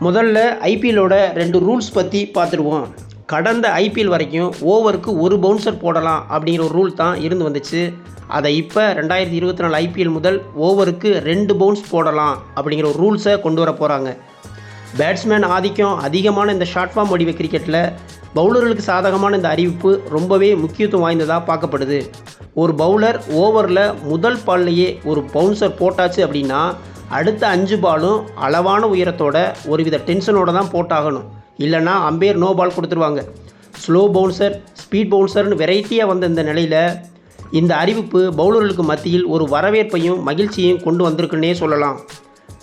முதல்ல ஐபிஎல்லோட ரெண்டு ரூல்ஸ் பற்றி பார்த்துருவோம் கடந்த ஐபிஎல் வரைக்கும் ஓவருக்கு ஒரு பவுன்சர் போடலாம் அப்படிங்கிற ஒரு ரூல் தான் இருந்து வந்துச்சு. அதை இப்போ ரெண்டாயிரத்தி இருபத்தி நாலு ஐபிஎல் முதல் ஓவருக்கு ரெண்டு பவுன்ஸ் போடலாம் அப்படிங்கிற ஒரு ரூல்ஸை கொண்டு வர போகிறாங்க பேட்ஸ்மேன் ஆதிக்கம் அதிகமான இந்த ஷார்ட் ஃபார்ம் வடிவ கிரிக்கெட்டில் பவுலர்களுக்கு சாதகமான இந்த அறிவிப்பு ரொம்பவே முக்கியத்துவம் வாய்ந்ததாக பார்க்கப்படுது. ஒரு பவுலர் ஓவரில் முதல் பால்லையே ஒரு பவுன்சர் போட்டாச்சு அப்படின்னா அடுத்த அஞ்சு பாலும் அளவான உயரத்தோட ஒருவித டென்ஷனோட தான் போட்டாகணும். இல்லைன்னா அம்பேர் நோ பால் கொடுத்துருவாங்க. ஸ்லோ பவுன்சர் ஸ்பீட் பவுன்சர்னு வெரைட்டியாக வந்த இந்த நிலையில் இந்த அறிவிப்பு பவுலர்களுக்கு மத்தியில் ஒரு வரவேற்பையும் மகிழ்ச்சியையும் கொண்டு வந்திருக்குன்னே சொல்லலாம்.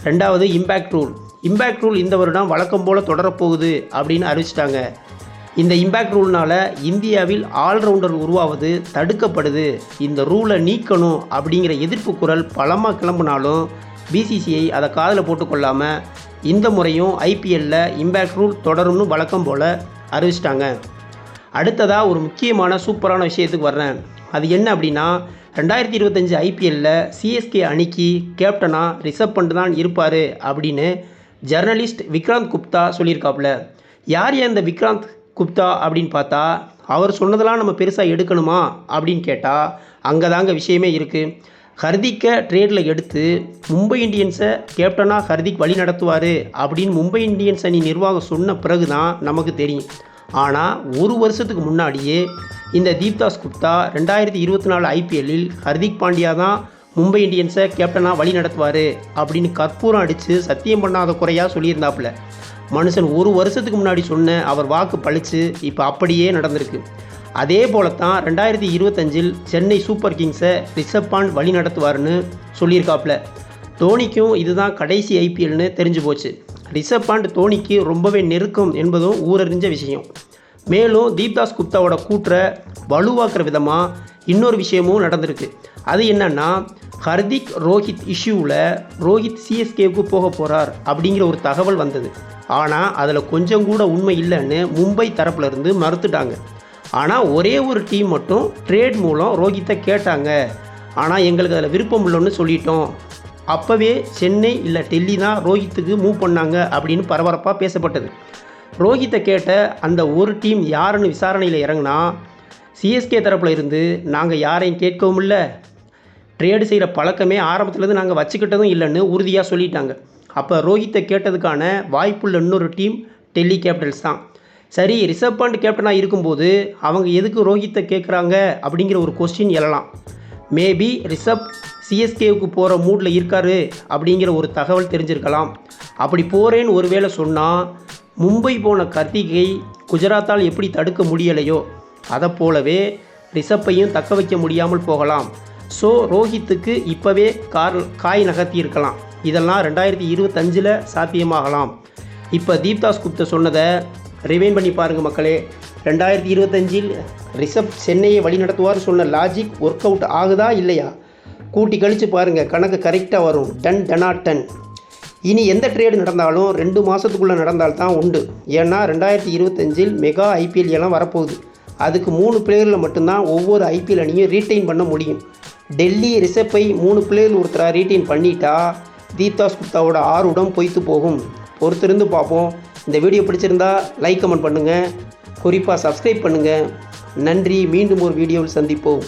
ரெண்டாவது இம்பேக்ட் ரூல் இம்பேக்ட் ரூல் இந்த வருடம் வழக்கம் போல் தொடரப்போகுது அப்படின்னு அறிவிச்சிட்டாங்க. இந்த இம்பேக்ட் ரூல்னால் இந்தியாவில் ஆல்ரவுண்டர் உருவாவது தடுக்கப்படுது. இந்த ரூலை நீக்கணும் அப்படிங்கிற எதிர்ப்பு குரல் பலமாக கிளம்புனாலும் பிசிசிஐ அதை காதில் போட்டுக்கொள்ளாமல் இந்த முறையும் ஐபிஎல்லில் இம்பேக்ட் ரூல் தொடரும்னு வழக்கம் போல் அறிவிச்சிட்டாங்க. அடுத்ததாக ஒரு முக்கியமான சூப்பரான விஷயத்துக்கு வர்றேன். அது என்ன அப்படின்னா ரெண்டாயிரத்தி இருபத்தஞ்சி ஐபிஎல்லில் சிஎஸ்கே அணிக்கு கேப்டனாக ரிஷப் பண்ட் தான் இருப்பார் அப்படின்னு ஜர்னலிஸ்ட் விக்ராந்த் குப்தா சொல்லியிருக்காப்புல. யார் ஏன் இந்த விக்ராந்த் குப்தா அப்படின்னு பார்த்தா அவர் சொன்னதெல்லாம் நம்ம பெருசாக எடுக்கணுமா அப்படின்னு கேட்டால் அங்கே தாங்க விஷயமே இருக்குது ஹர்திக்கை ட்ரேடில் எடுத்து மும்பை இந்தியன்ஸை கேப்டனாக ஹர்திக் வழி நடத்துவார் அப்படின்னு மும்பை இந்தியன்ஸ் அணி நிர்வாகம் சொன்ன பிறகு தான் நமக்கு தெரியும். ஆனால் ஒரு வருஷத்துக்கு முன்னாடியே இந்த தீப்தாஸ் குப்தா ரெண்டாயிரத்தி இருபத்தி நாலு ஐபிஎல்லில் ஹர்திக் பாண்டியா தான் மும்பை இந்தியன்ஸை கேப்டனாக வழி நடத்துவார் அப்படின்னு கற்பூரம் அடித்து சத்தியம் பண்ணாத குறையாக சொல்லியிருந்தாப்புல. மனுஷன் ஒரு வருஷத்துக்கு முன்னாடி சொன்ன அவர் வாக்கு பழிச்சு இப்போ அப்படியே நடந்திருக்கு. அதே போலத்தான் ரெண்டாயிரத்தி இருபத்தஞ்சில் சென்னை சூப்பர் கிங்ஸை ரிஷப் பாண்ட் வழி நடத்துவார்னு சொல்லியிருக்காப்ல. தோனிக்கும் இதுதான் கடைசி ஐபிஎல்னு தெரிஞ்சு போச்சு. ரிஷப் பாண்ட் தோனிக்கு ரொம்பவே நெருக்கம் என்பதும் ஊரறிஞ்ச விஷயம். மேலும் தீப்தாஸ் குப்தாவோட கூற்றை வலுவாக்குற விதமாக இன்னொரு விஷயமும் நடந்திருக்கு. அது என்னன்னா ஹர்திக் ரோஹித் இஷ்யூவில் ரோஹித் சிஎஸ்கேவுக்கு போக போகிறார் அப்படிங்கிற ஒரு தகவல் வந்தது. ஆனால் அதில் கொஞ்சம் கூட உண்மை இல்லைன்னு மும்பை தரப்புலேருந்து மறுத்துட்டாங்க. ஆனால் ஒரே ஒரு டீம் மட்டும் ட்ரேட் மூலம் ரோஹித்தை கேட்டாங்க. ஆனால் எங்களுக்கு அதில் விருப்பம் இல்லைன்னு சொல்லிட்டோம். அப்போவே சென்னை இல்லை டெல்லி தான் ரோஹித்துக்கு மூவ் பண்ணாங்க அப்படின்னு பரபரப்பாக பேசப்பட்டது. ரோஹித்தை கேட்ட அந்த ஒரு டீம் யாருன்னு விசாரணையில் இறங்குனா சிஎஸ்கே தரப்பில் இருந்து நாங்கள் யாரையும் கேட்கவும் இல்லை. ட்ரேடு செய்கிற பழக்கமே ஆரம்பத்துலேருந்து நாங்கள் வச்சுக்கிட்டதும் இல்லைன்னு உறுதியாக சொல்லிட்டாங்க. அப்போ ரோஹித்தை கேட்டதுக்கான வாய்ப்புள்ள இன்னொரு டீம் டெல்லி கேபிட்டல்ஸ் தான். சரி ரிசர்வ் பண்ட் கேப்டனாக இருக்கும்போது அவங்க எதுக்கு ரோஹித்தை கேட்குறாங்க அப்படிங்கிற ஒரு கொஸ்டின் எழலாம். மேபி ரிஷப் சிஎஸ்கேவுக்கு போகிற மூடில் இருக்காரு அப்படிங்கிற ஒரு தகவல் தெரிஞ்சிருக்கலாம். அப்படி போகிறேன்னு ஒருவேளை சொன்னால் மும்பை போன கர்த்திகை குஜராத்தால் எப்படி தடுக்க முடியலையோ அதை போலவே ரிஷப்பையும் தக்க வைக்க முடியாமல் போகலாம். ஸோ ரோஹித்துக்கு இப்போவே கார் காய் நகர்த்தியிருக்கலாம். இதெல்லாம் ரெண்டாயிரத்தி இருபத்தஞ்சில் சாத்தியமாகலாம். இப்போ தீப்தாஸ் குப்தா சொன்னதை ரிவைன் பண்ணி பாருங்கள் மக்களே. ரெண்டாயிரத்தி இருபத்தஞ்சில் ரிஷப் சென்னையை வழிநடத்துவார் சொன்ன லாஜிக் ஒர்க் அவுட் ஆகுதா இல்லையா? கூட்டி கழித்து பாருங்கள் கணக்கு கரெக்டாக வரும். டன் டனா டன். இனி எந்த ட்ரேடு நடந்தாலும் ரெண்டு மாதத்துக்குள்ளே நடந்தால்தான் உண்டு. ஏன்னா ரெண்டாயிரத்தி இருபத்தஞ்சில் மெகா ஐபிஎல் எல்லாம் வரப்போகுது. அதுக்கு மூணு பிளேயரில் மட்டும்தான் ஒவ்வொரு ஐபிஎல் அணியும் ரீட்டைன் பண்ண முடியும். டெல்லி ரிஷப்பை மூணு பிளேயர் ஒருத்தராக ரீட்டைன் பண்ணிட்டா தீப்தாஸ் குப்தாவோட ஆறுடம் பொய்த்து போகும். பொறுத்திருந்து பார்ப்போம். இந்த வீடியோ பிடிச்சிருந்தா லைக் கமெண்ட் பண்ணுங்கள் குறிப்பாக சப்ஸ்கிரைப் பண்ணுங்கள் நன்றி. மீண்டும் ஒரு வீடியோவில் சந்திப்போம்.